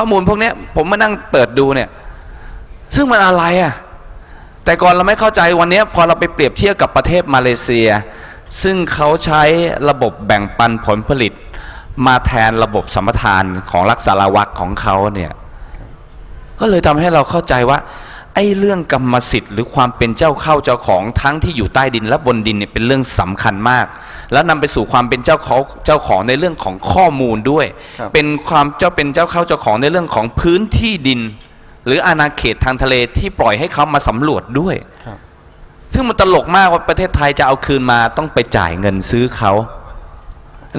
ข้อมูลพวกนี้ผมมานั่งเปิดดูเนี่ย ซึ่งมันอะไรอะ่ะแต่ก่อนเราไม่เข้าใจวันนี้พอเราไปเปรียบเทียบกับประเทศมาเลเซีย ซึ่งเขาใช้ระบบแบ่งปันผลผลิต มาแทนระบบสัมปทานของรักษาวักของเขาเนี่ย ก็เลยทำให้เราเข้าใจว่า ไอ้เรื่องกรรมสิทธิ์หรือความเป็นเจ้าเข้าเจ้าของทั้งที่อยู่ใต้ดินและบนดินเนี่ยเป็นเรื่องสำคัญมาก แล้วนำไปสู่ความเป็นเจ้าของเจ้าของในเรื่องของข้อมูลด้วยครับเป็นความเจ้าเป็นเจ้าเข้าเจ้าของในเรื่องของพื้นที่ดิน หรืออาณาเขตทางทะเลที่ปล่อยให้เขามาสำรวจด้วยครับซึ่งมันตลกมากว่าประเทศไทยจะเอาคืนมาต้องไปจ่ายเงินซื้อเขา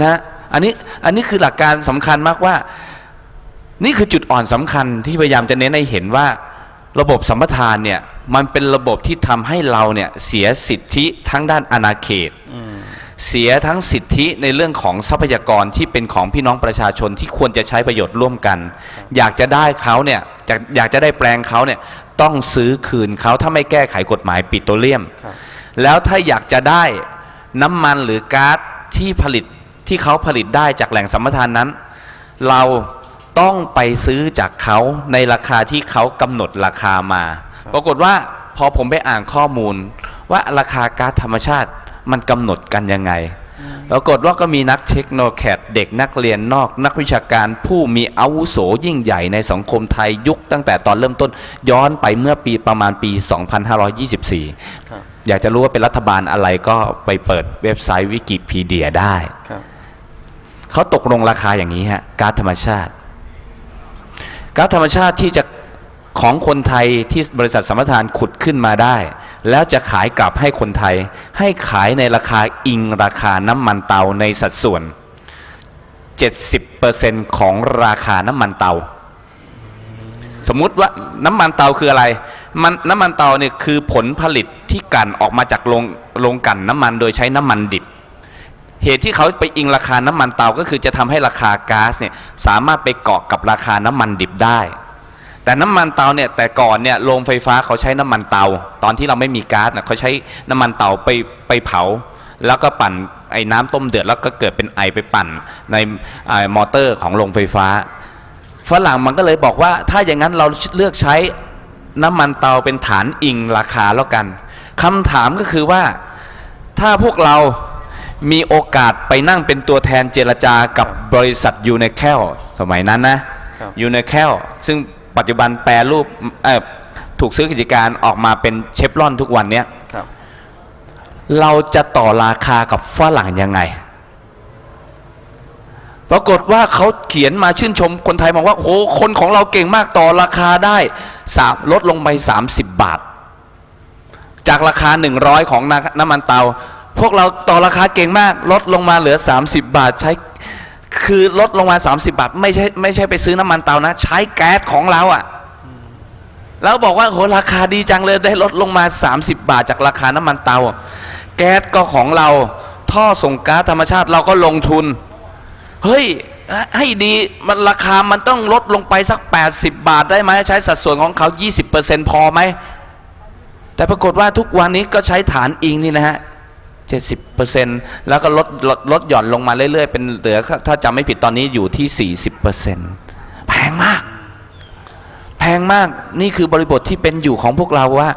นะอันนี้อันนี้คือหลักการสำคัญมากว่า นี่คือจุดอ่อนสำคัญที่พยายามจะเน้นให้เห็นว่า ระบบสัมปทานเนี่ยมันเป็นระบบที่ทำให้เราเนี่ยเสียสิทธิทั้งด้านอาณาเขตเสียทั้งสิทธิในเรื่องของทรัพยากรที่เป็นของพี่น้องประชาชนที่ควรจะใช้ประโยชน์ร่วมกัน อยากจะได้เขาเนี่ยอยากอยากจะได้แปลงเขาเนี่ยต้องซื้อคืนเขาถ้าไม่แก้ไขกฎหมายปิโตรเลียม แล้วถ้าอยากจะได้น้ำมันหรือก๊าซที่ผลิตที่เขาผลิตได้จากแหล่งสัมปทานนั้น เรา ต้องไปซื้อจากเขาในราคาที่เขากำหนดราคามา ปรากฏว่าพอผมไปอ่านข้อมูล ว่าราคาก๊าซธรรมชาติมันกำหนดกันยังไงปรากฏว่าก็มีนักเทคโนแคดเด็กนักเรียนนอก นักวิชาการผู้มีอาวุโสยิ่งใหญ่ในสังคมไทยยุคตั้งแต่ตอนเริ่มต้นย้อนไปเมื่อปีประมาณปี 2524ครับอยากจะรู้ว่าเป็นรัฐบาลอะไรก็ไปเปิดเว็บไซต์วิกิพีเดียได้ครับเขาตกลงราคาอย่างนี้ฮะก๊าซธรรมชาติ ก๊าซธรรมชาติที่จะของคนไทยที่บริษัทสมปทานขุดขึ้นมาได้ แล้วจะขายกลับให้คนไทย ให้ขายในราคาอิงราคาน้ำมันเตาในสัดส่วน 70%ของราคาน้ำมันเตา สมมุติว่าน้ำมันเตาคืออะไร มันน้ำมันเตาเนี่ยคือผลผลิตที่กันออกมาจากโรงโรงกันน้ำมันโดยใช้น้ำมันดิบ เหตุที่เขาไปอิงราคาน้ำมันเตาก็คือจะทำให้ราคาก๊าซเนี่ยสามารถไปเกาะกับราคาน้ำมันดิบได้ แต่น้ำมันเตาเนี่ยแต่ก่อนเนี่ยโรงไฟฟ้าเขาใช้น้ำมันเตา ตอนที่เราไม่มีก๊าซน่ะเขาใช้น้ำมันเตาไปไปเผา แล้วก็ปั่นไอ้น้ำต้มเดือดแล้วก็เกิดเป็นไอไปปั่นในอมอเตอร์ของโรงไฟฟ้าฝรั่งมันก็เลยบอกว่าถ้าอย่างนั้นเราเลือกใช้น้ำมันเตาเป็นฐานอิงราคาแล้วกันคำถามก็คือว่าถ้าพวกเรา มีโอกาสไปนั่งเป็นตัวแทนเจรจากับบริษัทยูเนแคลสมัยนั้นนะครับยูเนแคลซึ่งปัจจุบันแปรรูปเอ่อถูกซื้อกิจการออกมาเป็นเชฟรอนทุกวันเนี้ยครับเราจะต่อราคากับฝรั่งยังไง ปรากฏว่าเขาเขียนมาชื่นชมคนไทยบอกว่าโอ้โหคนของเราเก่งมากต่อราคาได้สามลดลงไป 30 บาท จากราคา 100 ของน้ำน้ำมันเตา พวกเราต่อราคาเก่งมาก ลดลงมาเหลือ 30 บาทใช้ คือลดลงมา 30 บาท ไม่ใช่ไม่ใช่ไปซื้อน้ำมันเตานะ ใช้แก๊สของเราอะ่ะแล้วบอกว่าโหราคาดีจังเลยได้ลดลงมา 30 บาทจากราคาน้ำมันเตา แก๊สก็ของเราท่อส่งก๊าซธรรมชาติเราก็ลงทุน เฮ้ย ให้ดีมันราคามันต้องลดลงไปสัก 80 บาทได้ไหมใช้สัดส่วนของเขา 20%พอไหมแต่ปรากฏว่าทุกวันนี้ก็ใช้ฐานอิงนี่นะฮะ 70%แล้วก็ลดลดลดหย่อนลงมาเรื่อยๆ เป็นเหลือถ้าจำไม่ผิดตอนนี้อยู่ที่ 40%แพงมาก แพงมากนี่คือบริบทที่เป็นอยู่ของพวกเราว่า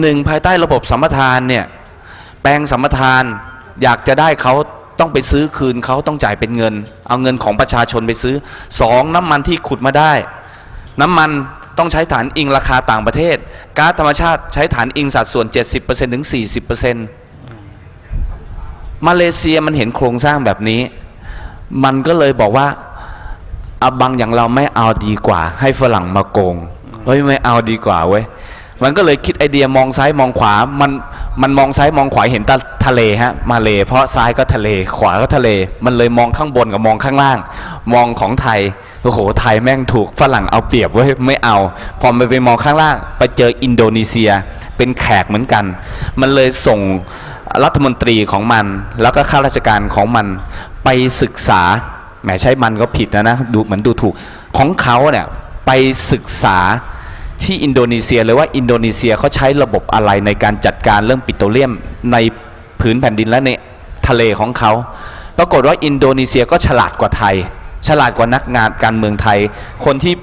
หนึ่งภายใต้ระบบสัมปทานเนี่ยแปลงสัมปทานอยากจะได้เขาต้องไปซื้อคืนเขาต้องจ่ายเป็นเงิน เอาเงินของประชาชนไปซื้อสองน้ำมันที่ขุดมาได้ น้ำมันต้องใช้ฐานอิงราคาต่างประเทศก๊าซธรรมชาติใช้ฐานอิงสัดส่วน 70%ถึง 40% มาเลเซียมันเห็นโครงสร้างแบบนี้ มันก็เลยบอกว่าอาบังอย่างเราไม่เอาดีกว่า ให้ฝรั่งมาโกงเฮ้ยไม่เอาดีกว่าเว้ยมันก็เลยคิดไอเดียมองซ้ายมองขวา มันมันมองซ้ายมองขวาเห็นตะทะเลฮะมาเลเพราะซ้ายก็ทะเล ขวาก็ทะเล มันเลยมองข้างบนกับมองข้างล่าง มองของไทยโอ้โหไทยแม่งถูกฝรั่งเอาเปรียบเว้ยไม่เอา พอไปไปมองข้างล่าง ไปเจออินโดนีเซียเป็นแขกเหมือนกัน มันเลยส่ง รัฐมนตรีของมัน แล้วก็ข้าราชการของมันไปศึกษาแหมใช้มันก็ผิดนะนะดูเหมือนดูถูกของเขาเนี่ยไปศึกษาที่อินโดนีเซียเลยว่าอินโดนีเซียเขาใช้ระบบอะไรในการจัดการเรื่องปิโตรเลียมในผืนแผ่นดินและในทะเลของเขา ปรากฏว่าอินโดนีเซียก็ฉลาดกว่าไทย ฉลาดกว่านักงานการเมืองไทย คนที่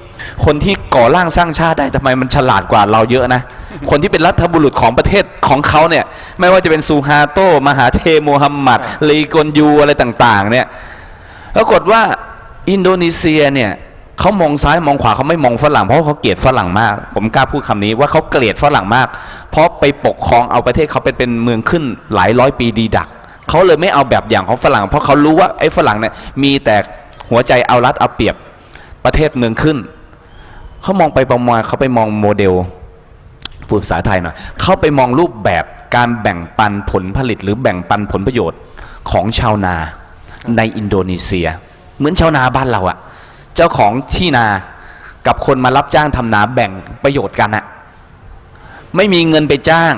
คนที่ก่อร่างสร้างชาติได้ทำไมมันฉลาดกว่าเราเยอะนะ คนที่เป็นรัฐบุรุษของประเทศของเขาเนี่ย ไม่ว่าจะเป็นซูฮาโต มหาเทโมฮัมหมัดลีกอนยูอะไรต่างๆ เนี่ยปรากฏว่าอินโดนีเซียเนี่ยเขามองซ้ายมองขวาเขาไม่มองฝรั่งเพราะว่าเขาเกลียดฝรั่งมาก ผมกล้าพูดคำนี้ว่าเขาเกลียดฝรั่งมาก เพราะไปปกครองเอาประเทศเขาเป็นเป็นเมืองขึ้นหลายร้อยปีดีดักเขาเลยไม่เอาแบบอย่างของฝรั่ง เพราะเขารู้ว่าไอ้ฝรั่งเนี่ยมีแต่ หัวใจเอารัดเอาเปรียบประเทศเมืองขึ้น เขามองไปประมาณเขาไปมองโมเดลพูดภาษาไทยหน่อยเข้าไปมองรูปแบบการแบ่งปันผลผลิต หรือแบ่งปันผลประโยชน์ของชาวนาในอินโดนีเซีย เหมือนชาวนาบ้านเราอะเจ้าของที่นากับคนมารับจ้างทำนาแบ่งประโยชน์กันอะไม่มีเงินไปจ้าง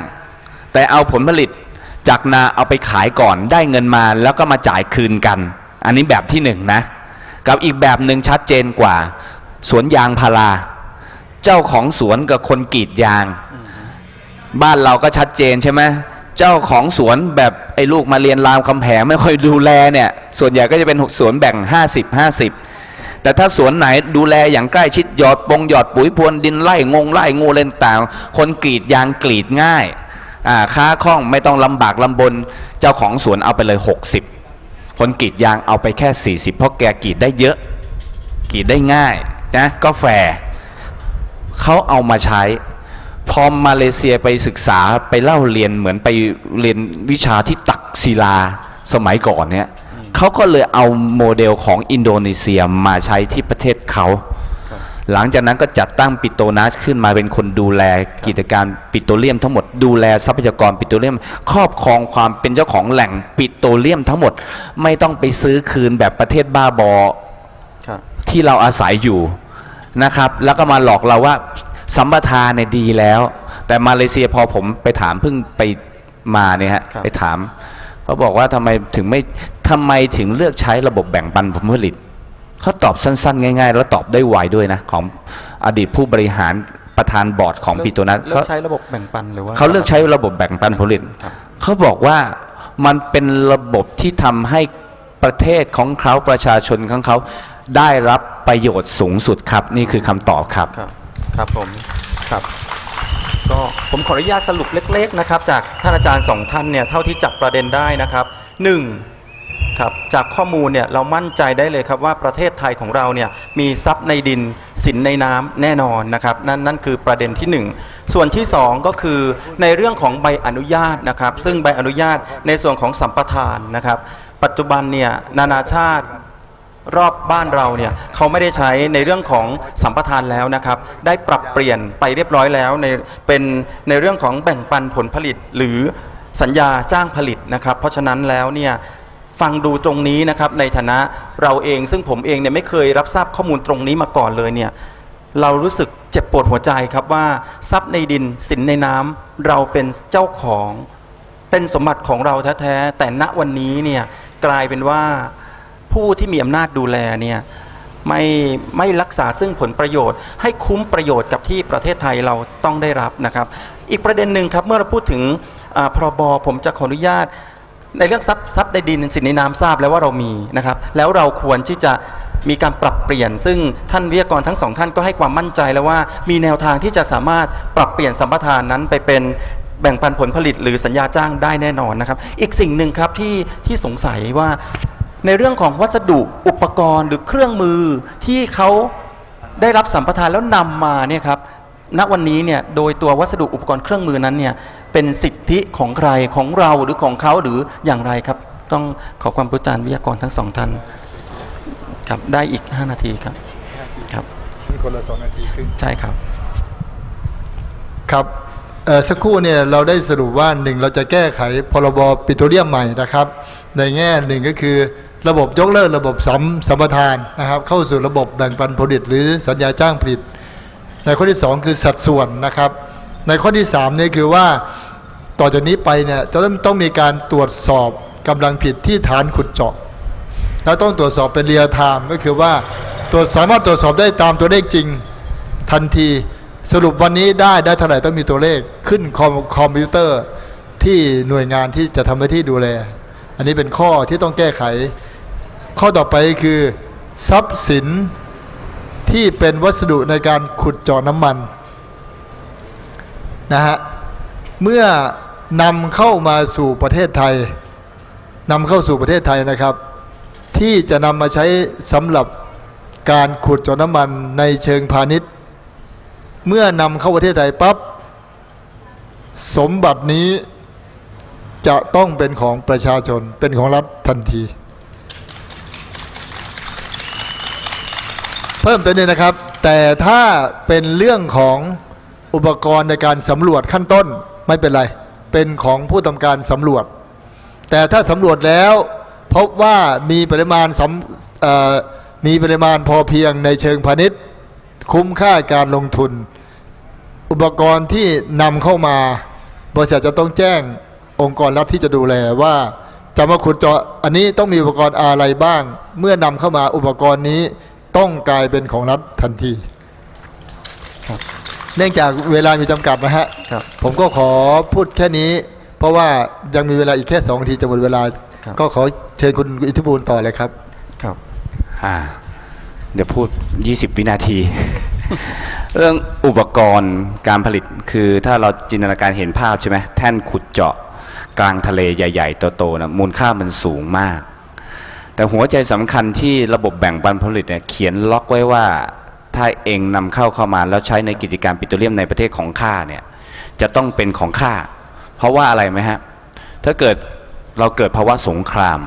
แต่เอาผลผลิตจากนาเอาไปขายก่อนได้เงินมาแล้วก็มาจ่ายคืนกัน อันนี้แบบที่หนึ่งนะ กับอีกแบบหนึ่งชัดเจนกว่า สวนยางพารา เจ้าของสวนกับคนกรีดยาง บ้านเราก็ชัดเจนใช่ไหมเจ้าของสวนแบบไอ้ลูกมาเรียนรามคำแหงไม่ค่อยดูแลเนี่ย ส่วนใหญ่ก็จะเป็นสวนแบ่ง 50 50แต่ถ้าสวนไหนดูแลอย่างใกล้ชิดหยอดปงหยอดปุ๋ยพรวนดินไล่งงไล่งูเล่นต่าง คนกรีดยางกรีดง่ายอ่าค้าคล่องไม่ต้องลำบากลำบน เจ้าของสวนเอาไปเลย 60 คนกรีดยางเอาไปแค่ 40 เพราะแกกรีดได้เยอะกรีดได้ง่ายนะก็แฟร์เขาเอามาใช้ พอมาเลเซียไปศึกษาไปเล่าเรียนเหมือนไปเรียนวิชาที่ตักศิลาสมัยก่อนเนี่ยเขาก็เลยเอาโมเดลของอินโดนีเซียมาใช้ที่ประเทศเขา หลังจากนั้นก็จัดตั้งปิโตรนัสขึ้นมาเป็นคนดูแลกิจการปิโตรเลียมทั้งหมด ดูแลทรัพยากรปิโตรเลียม ครอบครองความเป็นเจ้าของแหล่งปิโตรเลียมทั้งหมด ไม่ต้องไปซื้อคืนแบบประเทศบ้าบอครับที่เราอาศัยอยู่นะครับ แล้วก็มาหลอกเราว่าสัมปทานเนี่ยดีแล้ว แต่มาเลเซียพอผมไปถามเพิ่งไปมาเนี่ยฮะครับไปถาม เขาบอกว่าทำไมถึงไม่ทำไมถึงเลือกใช้ระบบแบ่งปันผลผลิต เขาตอบสั้นๆ ง่าย ๆ แล้วตอบได้ไวด้วยนะ ของอดีตผู้บริหารประธานบอร์ดของปิโตรนัสเลือเขากใช้ระบบแบ่งปันหรือว่าเขาเลือกใช้ระบบแบ่งปันผลผลิตครับเขาบอกว่ามันเป็นระบบที่ทำให้ประเทศของเขาประชาชนของเขาได้รับประโยชน์สูงสุดครับ นี่คือคำตอบครับครับครับผมครับก็ผมขออนุญาตสรุปเล็ก ๆ นะครับ จากท่านอาจารย์สองท่านเนี่ยเท่าที่จับประเด็นได้นะครับหนึ่ง ครับจากข้อมูลเนี่ยเรามั่นใจได้เลยครับว่าประเทศไทยของเราเนี่ยมีทรัพย์ในดินสินในน้ำแน่นอนนะครับนั่นนั่นคือประเด็นที่หนึ่งส่วนที่สองก็คือในเรื่องของใบอนุญาตนะครับซึ่งใบอนุญาตในส่วนของสัมปทานนะครับ ปัจจุบันเนี่ยนานาชาติรอบบ้านเราเนี่ยเขาไม่ได้ใช้ในเรื่องของสัมปทานแล้วนะครับ ได้ปรับเปลี่ยนไปเรียบร้อยแล้วในเป็นในเรื่องของแบ่งปันผลผลิตหรือสัญญาจ้างผลิตนะครับ เพราะฉะนั้นแล้วเนี่ย ฟังดูตรงนี้นะครับในฐานะเราเองซึ่งผมเองเนี่ยไม่เคยรับทราบข้อมูลตรงนี้มาก่อนเลยเนี่ยเรารู้สึกเจ็บปวดหัวใจครับว่าทรัพย์ในดินสินในน้ำเราเป็นเจ้าของเป็นสมบัติของเราแท้ๆแต่ณวันนี้เนี่ยกลายเป็นว่าผู้ที่มีอำนาจดูแลเนี่ยไม่ไม่รักษาซึ่งผลประโยชน์ ให้คุ้มประโยชน์กับที่ประเทศไทยเราต้องได้รับนะครับ อีกประเด็นหนึ่งครับเมื่อเราพูดถึงพรบผมจะขออนุญาต ในเรื่องทรัพย์ทรัพย์ในดินสินในน้ำทราบแล้วว่าเรามีนะครับ แล้วเราควรที่จะมีการปรับเปลี่ยน ซึ่งท่านวิทยากรทั้งสองท่านก็ให้ความมั่นใจแล้วว่า มีแนวทางที่จะสามารถปรับเปลี่ยนสัมปทานนั้นไปเป็นแบ่งปันผลผลิตหรือสัญญาจ้างได้แน่นอนนะครับ อีกสิ่งหนึ่งครับที่ที่สงสัยว่าในเรื่องของวัสดุอุปกรณ์หรือเครื่องมือที่เขาได้รับสัมปทานแล้วนำมาเนี่ยครับ ณวันนี้เนี่ยโดยตัววัสดุอุปกรณ์เครื่องมือนั้นเนี่ยเป็นสิทธิของใครของเราหรือของเขาหรืออย่างไรครับ ต้องขอความรู้จารย์วิทยากรทั้งสองท่านครับได้อีก 5 นาทีครับครับมีคนละสองนาทีครึ่งใช่ครับ ครับเอ่อสักครู่เนี่ยเราได้สรุปว่าหนึ่งเราจะแก้ไขพรบปิโตรเลียมใหม่นะครับ ในแง่หนึ่งก็คือระบบยกเลิกระบบสัมสัมปทานนะครับ เข้าสู่ระบบแบ่งปันผลิตหรือสัญญาจ้างผลิต ในข้อที่สองคือสัดส่วนนะครับ ในข้อที่สามเนี่ยคือว่าต่อจากนี้ไปเนี่ยจะต้องต้องมีการตรวจสอบกำลังผิดที่ฐานขุดเจาะ แล้วต้องตรวจสอบเป็นเรียลไทม์ก็คือว่าตรวจสามารถตรวจสอบได้ตามตัวเลขจริงทันทีสรุปวันนี้ได้ได้เท่าไหร่ต้องมีตัวเลขขึ้นคอมคอมพิวเตอร์ที่หน่วยงานที่จะทำหน้าที่ดูแล อันนี้เป็นข้อที่ต้องแก้ไข ข้อต่อไปคือ ทรัพย์สิน ที่เป็นวัสดุในการขุดเจาะน้ำมันนะฮะเมื่อนำเข้ามาสู่ประเทศไทยนำเข้าสู่ประเทศไทยนะครับ ที่จะนำมาใช้สำหรับการขุดเจาะน้ำมันในเชิงพาณิชย์ เมื่อนำเข้าประเทศไทยปั๊บสมบัตินี้จะต้องเป็นของประชาชนเป็นของรัฐทันที เพิ่มเติมนี้นะครับ แต่ถ้าเป็นเรื่องของอุปกรณ์ในการสำรวจขั้นต้นไม่เป็นไร เป็นของผู้ทำการสำรวจ แต่ถ้าสำรวจแล้วพบว่ามีปริมาณสมีปริมาณพอเพียงในเชิงพาณิชย์ คุ้มค่าการลงทุน อุปกรณ์ที่นำเข้ามาบริษัทจะต้องแจ้งองค์กรรัฐที่จะดูแลว่าจะมาขุดเจาะอันนี้ต้องมีอุปกรณ์อะไรบ้าง เมื่อนำเข้ามาอุปกรณ์นี้ ต้องกลายเป็นของรัฐทันทีครับเนื่องจากเวลามีจำกัดนะฮะ ครับ ผมก็ขอพูดแค่นี้ เพราะว่ายังมีเวลาอีกแค่สองนาทีจะหมดเวลา ครับ ก็ขอเชิญคุณอิทธิบูลต่อเลยครับ ครับ อ่าเดี๋ยวพูด 20 วินาที เรื่องอุปกรณ์การผลิตคือถ้าเราจินตนาการเห็นภาพใช่ไหมแท่นขุดเจาะกลางทะเลใหญ่ ๆ โตๆนะมูลค่ามันสูงมาก แต่หัวใจสำคัญที่ระบบแบ่งปันผลิตเนี่ยเขียนล็อกไว้ว่าถ้าเองนำเข้าเข้ามาแล้วใช้ในกิจการปิโตรเลียมในประเทศของข้าเนี่ยจะต้องเป็นของข้าเพราะว่าอะไรไหมฮะถ้าเกิดเราเกิดภาวะสงคราม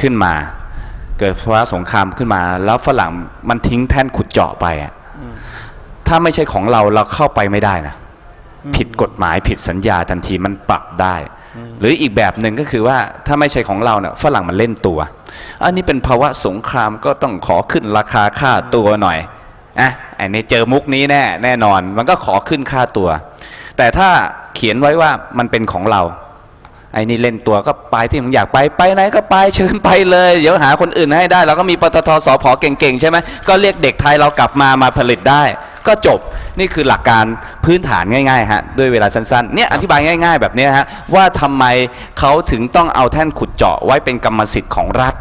ขึ้นมา เกิดภาวะสงครามขึ้นมา แล้วฝรั่งมันทิ้งแท่นขุดเจาะไปอะถ้าไม่ใช่ของเราเราเข้าไปไม่ได้นะผิดกฎหมายผิดสัญญาทันทีมันปรับได้ หรืออีกแบบหนึ่งก็คือว่าถ้าไม่ใช่ของเราเนี่ยฝรั่งมันเล่นตัว อันนี้เป็นภาวะสงครามก็ต้องขอขึ้นราคาค่าตัวหน่อยอะไอ้นี่เจอมุกนี้แน่แน่นอน มันก็ขอขึ้นค่าตัว แต่ถ้าเขียนไว้ว่ามันเป็นของเรา ไอ้นี่เล่นตัวก็ไปที่มึงอยากไปไปไหนก็ไปเชิญไปเลย เดี๋ยวหาคนอื่นให้ได้เราก็มีปตทสพเก่งๆใช่ไหมก็เรียกเด็กไทยเรากลับมามาผลิตได้ ก็จบนี่คือหลักการพื้นฐานง่ายๆฮะด้วยเวลาสั้นๆเนี่ยอธิบายง่าย ๆ แบบนี้ฮะว่าทำไมเขาถึงต้องเอาแท่นขุดเจาะไว้เป็นกรรมสิทธิ์ของรัฐ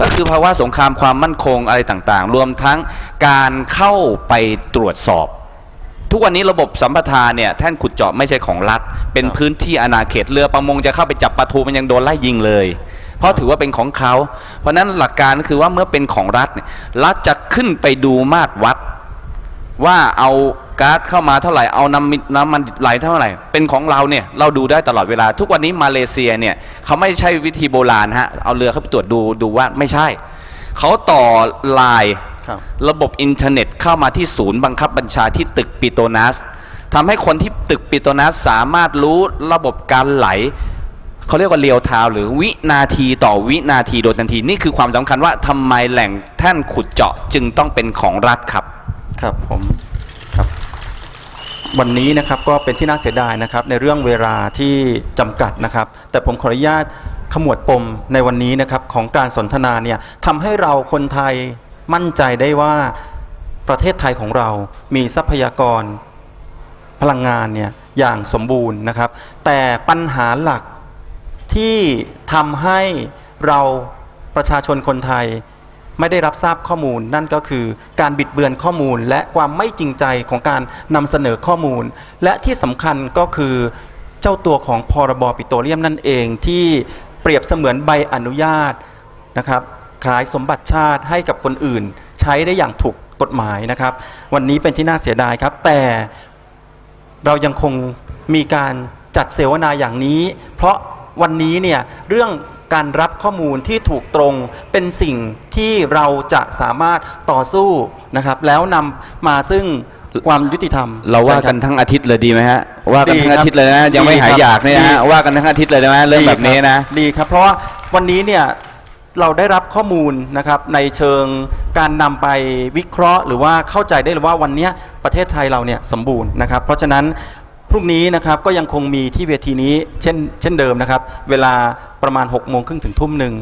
ก็คือภาวะสงครามความมั่นคงอะไรต่างๆ รวมทั้งการเข้าไปตรวจสอบทุกวันนี้ระบบสัมปทานเนี่ยแท่นขุดเจาะไม่ใช่ของรัฐ เป็นพื้นที่อาณาเขตเรือประมงจะเข้าไปจับปลาทูมันยังโดนไล่ยิงเลย เพราะถือว่าเป็นของเขา เพราะฉะนั้นหลักการก็คือว่าเมื่อเป็นของรัฐรัฐจะขึ้นไปดูมาตรวัด ว่าเอาก๊าซเข้ามาเท่าไหร่เอาน้ำมิน้ำมันไหลเท่าไหร่ เป็นของเราเนี่ยเราดูได้ตลอดเวลา ทุกวันนี้มาเลเซียเนี่ยเขาไม่ใช่วิธีโบราณฮะเอาเรือเข้าไปตรวจดูดูว่าไม่ใช่เขาต่อลายครับระบบอินเทอร์เน็ตเข้ามาที่ศูนย์บังคับบัญชาที่ตึกปิโตนัสทำให้คนที่ตึกปิโตนัสสามารถรู้ระบบการไหลเขาเรียกว่าเรียวทาวหรือวินาทีต่อวินาทีโดยทันที นี่คือความสำคัญว่าทำไมแหล่งแท่นขุดเจาะจึงต้องเป็นของรัฐครับ ครับผมครับ วันนี้นะครับก็เป็นที่น่าเสียดายนะครับ ในเรื่องเวลาที่จำกัดนะครับ แต่ผมขออนุญาตขมวดปมในวันนี้นะครับของการสนทนาเนี่ยทำให้เราคนไทยมั่นใจได้ว่าประเทศไทยของเรามีทรัพยากรพลังงานเนี่ยอย่างสมบูรณ์นะครับ แต่ปัญหาหลักที่ทำให้เราประชาชนคนไทย ไม่ได้รับทราบข้อมูล นั่นก็คือการบิดเบือนข้อมูล และความไม่จริงใจของการนำเสนอข้อมูล และที่สำคัญก็คือเจ้าตัวของพรบปิโตรเลียมนั่นเองที่เปรียบเสมือนใบอนุญาตนะครับขายสมบัติชาติให้กับคนอื่น ใช้ได้อย่างถูกกฎหมายนะครับ วันนี้เป็นที่น่าเสียดายครับ แต่เรายังคงมีการจัดเสวนาอย่างนี้ เพราะวันนี้เนี่ยเรื่อง การรับข้อมูลที่ถูกตรงเป็นสิ่งที่เราจะสามารถต่อสู้นะครับ แล้วนำมาซึ่งความยุติธรรม เราว่ากันใช่ครับทั้งอาทิตย์เลยดีไหมฮะว่ากันดีทั้งครับอาทิตย์เลยนะยังไม่ดีหายครับอยากเนี่ยนะฮะดีว่ากันทั้งอาทิตย์เลยได้ไหมเรื่องแบบนี้นะดีครับ เพราะว่าวันนี้เนี่ยเราได้รับข้อมูลนะครับในเชิงการนำไปวิเคราะห์ หรือว่าเข้าใจได้เลยว่าวันเนี้ยประเทศไทยเราเนี่ยสมบูรณ์นะครับ เพราะฉะนั้น พรุ่งนี้นะครับก็ยังคงมีที่เวทีนี้เช่นเช่นเดิมนะครับเวลาประมาณ6กโมงครึ่งถึงทุ่มหนึ่ง